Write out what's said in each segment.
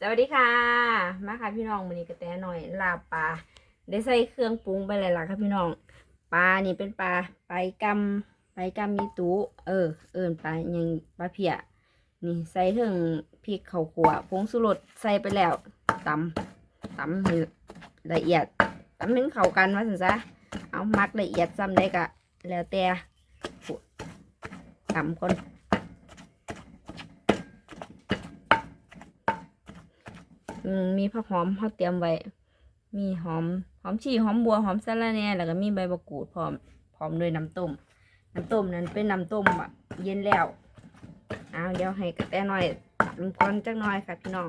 สวัสดีค่ะ มาค่ะพี่น้องวันนี้กระแตหน่อยลาปลาได้ใส่เครื่องปรุงไปหลายๆค่ะพี่น้องปลานี่เป็นปลาไปกำไปกำมีตูเออ เอิญปลาอยังปลาเพียนี่ใส่ถึงพริกข้าวคั่วผงสุรสใส่ไปแล้วตำตำให้ละเอียดตำให้เข้ากันว่าสิซะเอามักละเอียดซ้ำได้กะแล้วแต่ตำก่อน มมีผักหอมเขาเตรียมไว้ มีหอมหอมชีหอมบัวหอมสะระแหน่แล้วก็มีใบมะกรูดพร้อมพร้อมด้วยน้ำต้มน้ำต้มนั้นเป็นน้ำต้มแบบเย็นแล้วเอาเดี๋ยวให้กระแตหน่อยลงก่อนจักหน่อยค่ะพี่น้อง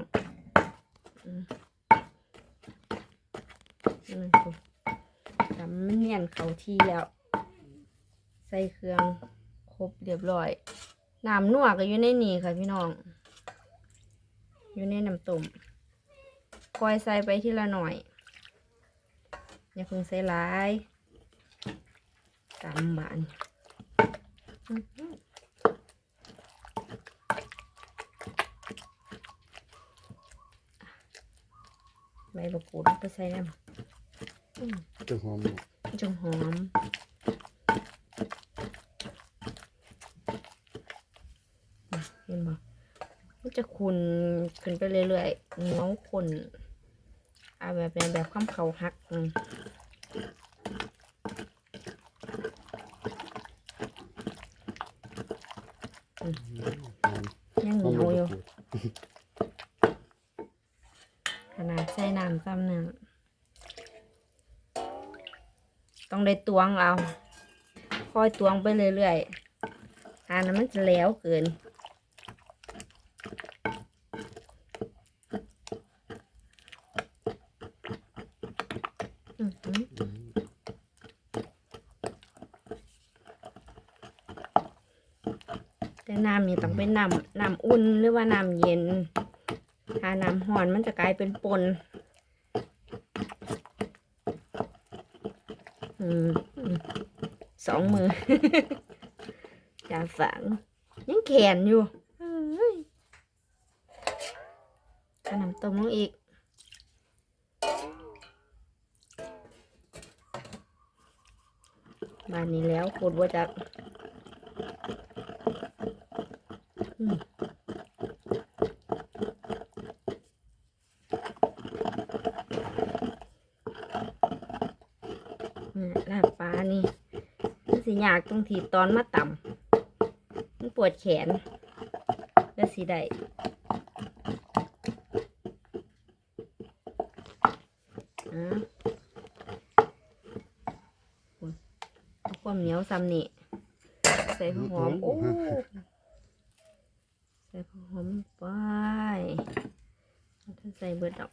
อืมอืมทำมันเนียนเขาที่แล้ว ใส่เครื่องครบเรียบร้อยน้ำนัวก็อยู่ในนี่ค่ะพี่น้อง อยู่ในน้ำต้ม คอยใส่ไปทีละหน่อย อย่าเพิ่งใส่หลายกำบานอื้อหือใบมะกรูดลงไปใส่น้ำอื้อจะหอมจงหอมน่ะเห็นบ่มันจะขุนขึ้นไปเรื่อยๆเหนียวขุน เอาแบบแบบแบบข้ามเขาหักอืมหอมยังเหหอมนียวอยู่มะกรูดขนาดใส่น้ำซ้ำเนี่ยต้องได้ตวงเอาค่อยตวงไปเรื่อยๆอันนั้นมันจะแล้วเกิน อื้อหือ อืม แต่ น้ำนี่ต้องเป็นน้ำน้ำอุ่นหรือว่าน้ำเย็น ถ้าน้ำห่อนมันจะกลายเป็นปนสองมือจ่าฝัง ยังแขนอยู่เอ้าน้ำต้มลงอีกบานนี้แล้วโคตรว่าจะ ลาบปลานี่มันสิยากตรงที่ตอนมาต่ำมันปวดแขน แล้วสิได้ความเหนียวซ้ำนี่ใส่หอม โอ้ ส่ผักหอมไปถ้าใส่เบิดดอก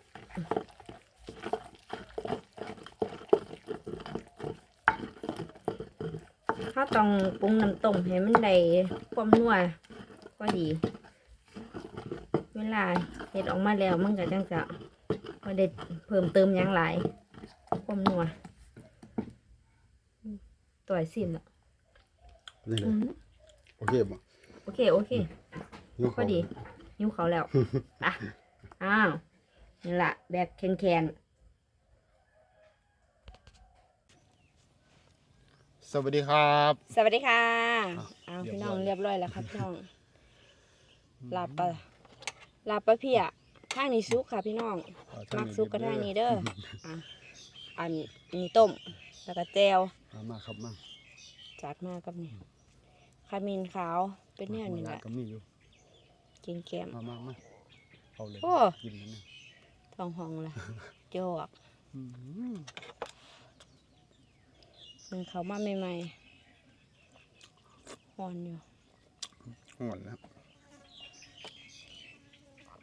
ถ้าต้องปรุงน้ำต้มให้มันได้ความนัวก็ดี เวลาเห็ดออกมาแล้วมันก็จังจะพอได้เพิ่มเติมหยังหลายความนัวต่อยสิ้นละนี่เลอืยมโอเคบ่โอเค โอเค ยกพอดียิ้วเขาแล้วอะอ้าวนี่ละแบบแคนแคนสวัสดีครับ ๆสวัสดีค่ะอะอ้าวเรียบพี่น้องร้อยเรียบร้อยแล้วครับพี่น้องลาบปลาลาบปลาเพียทางนี้ซุกค่ะพี่น้องมักซุกกระทางนี้เด้ออะอันนี้ต้ม แล้วก็แจวมามาครับมาจัดมากับนี่ขมิ้นขาว เป็นแนวนี้แหมาละก็มีอยู่ กินแกมมามามาเอาเลยโอ้กินแล้วเนี่ยทองหองละโจกอืมมันเขามาใหม่ๆหอนอยู่หอนแล้ว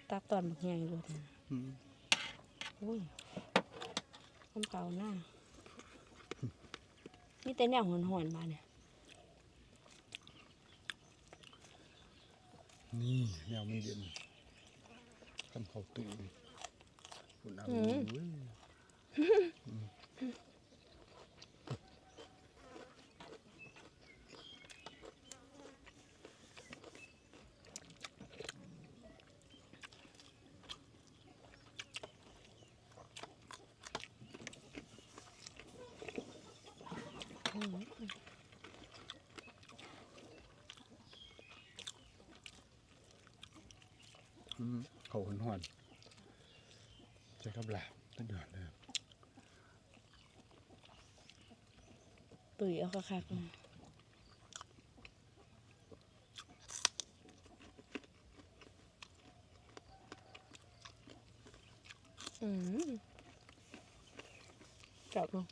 ตักตอนบักใหญ่เลยนะอืมโอ้ยน้ำเปล่าหน้านี่แต่แนวหอนหอนๆมาเนี่ย นี่แนวมันเย็นกันเขาตื่นคุณเอา อืม เว้ย อืม เขาหอนหอนใช้กับหลาบตั้งยอดเลยตุ๋ยเอาคักๆมาอืมจับลง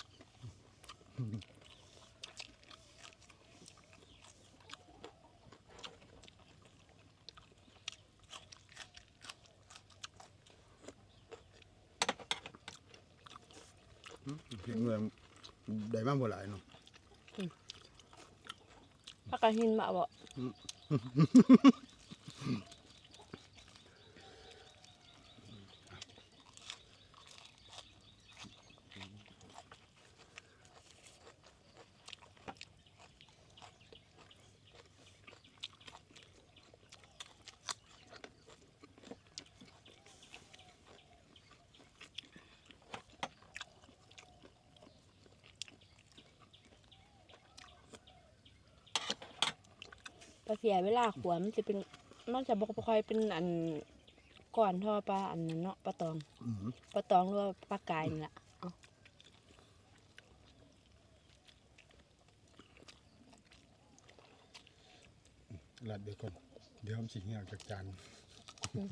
เพียงเงินได้มากบ่หลายเนาะพักกระหินมาบ่ ปลาเสียเวลาขวมันจะเป็นมันจะบอกค่อยเป็นอันก่อนเท่อปลาอันนั้นเนาะปลาตองอืมปลาตองหรือว่าปลากายนี่แหละเอาลัดเดี๋ยวก่อนเดี๋ยวผมสิเหี่ยวจากจานเอาน้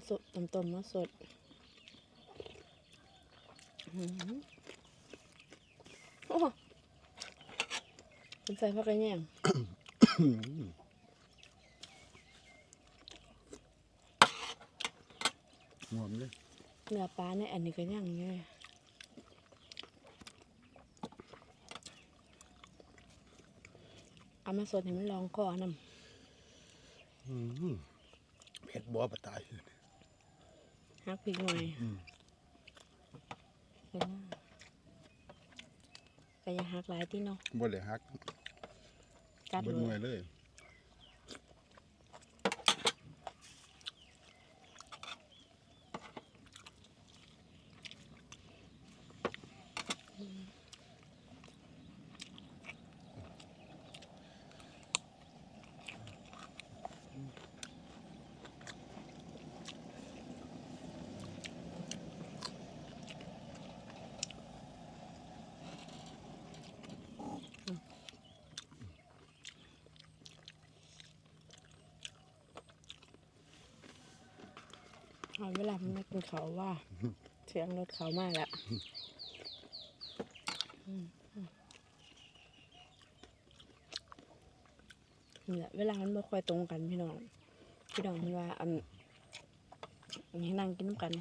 ำสดน้ำต้มมาสดอื้อหือโอ้เป็นใส่ผักกระแยงงวมเลยเนื้อปลาในอันนี้ก็ยังไงเอามาสดให้มันลองคอน้อืมเผ็ดบัวปะตายำ ฮักพริกหน่อยอืมเห็นไหมก็อย่าฮักหลายที่เนาะบ่เลยฮักกัดบ่เลหน่วยยเลย อาเวลามันไม่กินเขาว่า เสียงรถเขามากแล้วนี่แหละเวลามันไม่ค่อยตรงกันพี่น้อง พี่น้องมันว่าอันนี้นั่งกินกัน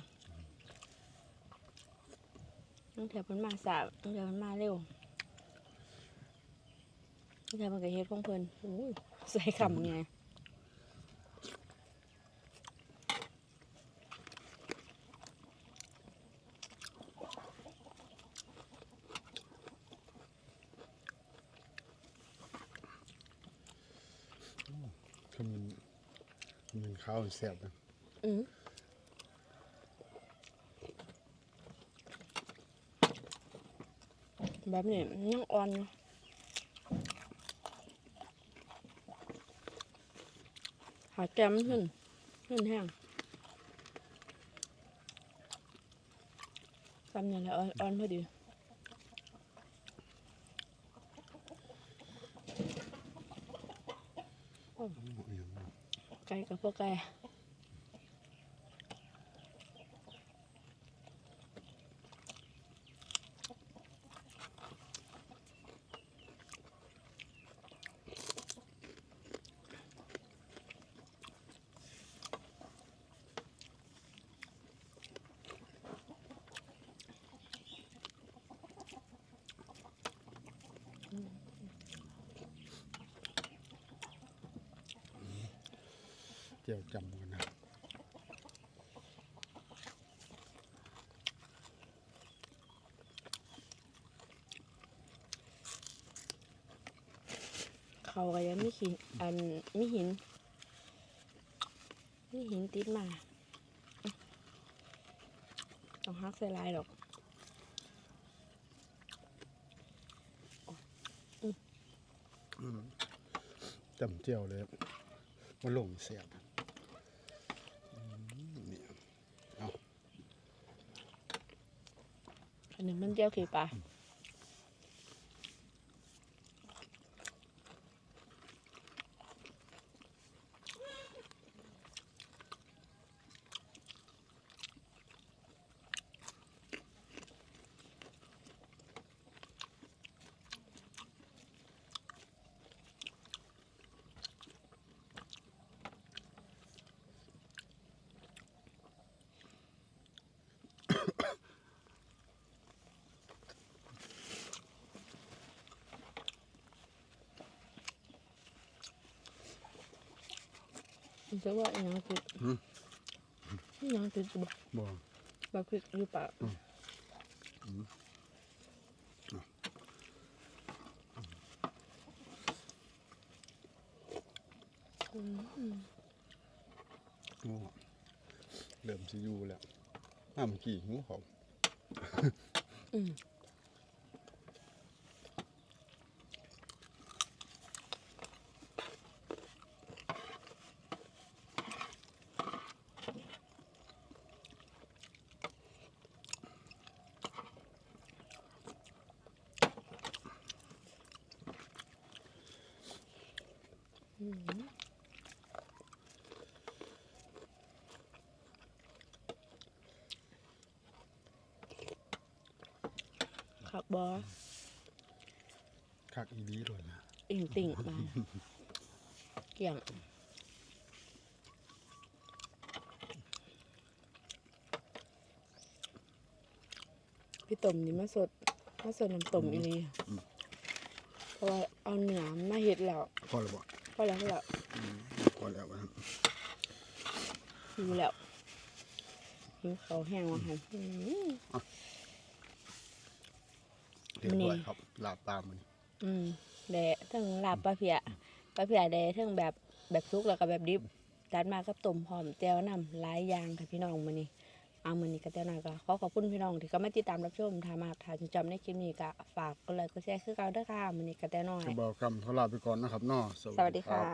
ตั้งแต่มันมาสายตั้งแต่มันมาเร็วตั้งแต่มันก็เฮ็ดของเพิ่นโอ้ยใส่คำไง ถ้ามันมันข้าวแซ่บนะอืมแบบนี้ยังอ่อนอยู่หาแกมขึ้นขึ้นแห้งซ้ำนี่แหละอ่อนอ่อนพอดี ไก่กับพวกไก่ เจียวจำกันนะเขาก็ยังไม่หิน อันไม่หินไม่หินติดมาต้องฮักเส่ลายหรอกจำเจียวเลยมันลงเสียบ หนึ่งมันเจ้าคือปลา จะว่าอีหยังติดอีหยังติดบ่บ่บ่พริกอยู่ปากอืมโอ้เริ่มสิอยู่แล้วน้ำกี่หูเขาอืม ขั บบอคักอีดีเลยนะอิงติ่งมาเกี่ยงพี่ต้มนี่มาสดมาสดน้ำต้มอีหลีเพราะว่าเอาเนื้อมาเฮ็ดแล้วพอแล้วบ่พอแล้วพอแล้วพอแล้วนะครับหิวแล้วหิวเขาวแห้งว่ะค่ะอืมเรียบร้อยนี่ครับลาบปลามันอืมแดะทั้งลาบปลาเพียปลาเพียแดะทั้งแบบแบบซุกแล้วก็แบบดิบจัดมากับต้มหอมแจ่วนำหลายอย่างค่ะพี่น้องมื้อนี้เอามื้อนี้ก็แต่น้อยก็ขอขอบคุณพี่น้องที่เข้ามาติดตามรับชมถ้ามาถ้าจำในคลิปนี้ก็ฝากกดไลค์กดแชร์คือเก่าเด้อค่ะมื้อนี้ก็แต่น้อยจะบอกคำขอลาไปก่อนนะครับเนาะ สวัสดีค่ะ